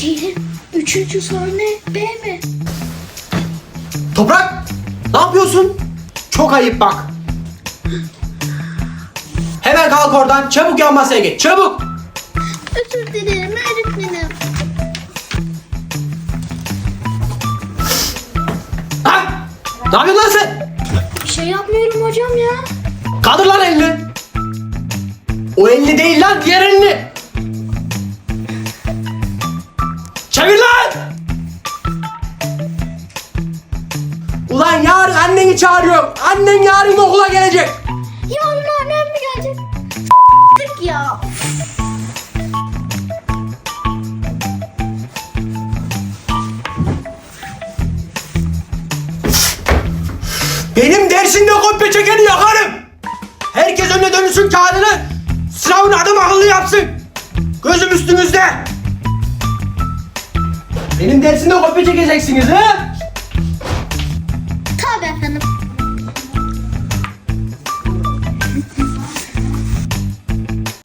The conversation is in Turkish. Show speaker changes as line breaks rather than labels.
Ceylin, üçüncü soru ne? B mi?
Toprak ne yapıyorsun? Çok ayıp bak. Hemen kalk oradan çabuk yan masaya geç çabuk.
Özür dilerim öğretmenim.
Ha? Ne yapıyorsun lan sen?
Bir şey yapmıyorum hocam ya.
Kaldır lan elini. O elini değil lan diğer elini. Yarın anneni çağırıyorum. Annen yarın okula gelecek.
Yarın annem mi gelecek? Ya.
Benim dersimde kopya çekeni yakarım. Herkes önüne dönüşsün kağıdını. Sınavını adam akıllı yapsın. Gözüm üstünüzde. Benim dersimde kopya çekeceksiniz ha?